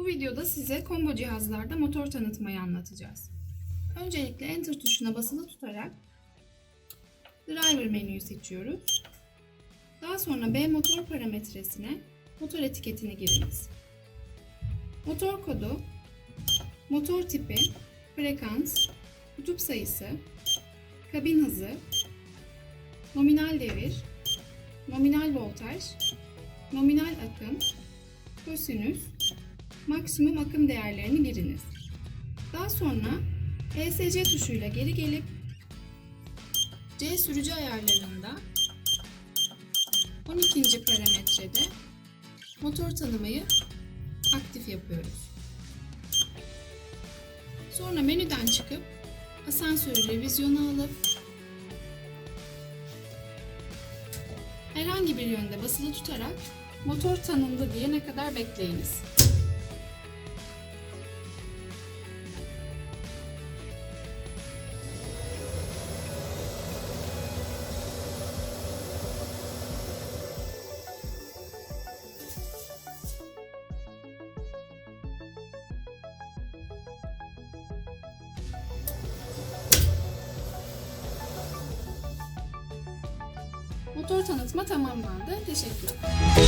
Bu videoda size combo cihazlarda motor tanıtmayı anlatacağız. Öncelikle Enter tuşuna basılı tutarak Driver menüyü seçiyoruz. Daha sonra B motor parametresine motor etiketini giriniz. Motor kodu, motor tipi, frekans, kutup sayısı, kabin hızı, nominal devir, nominal voltaj, nominal akım, kosinüs, maksimum akım değerlerini giriniz. Daha sonra ESC tuşuyla geri gelip C sürücü ayarlarında 12. parametrede motor tanımayı aktif yapıyoruz. Sonra menüden çıkıp asansörü revizyona alıp herhangi bir yönde basılı tutarak motor tanındı diyene kadar bekleyiniz. Motor tanıtma tamamlandı. Teşekkür ederim.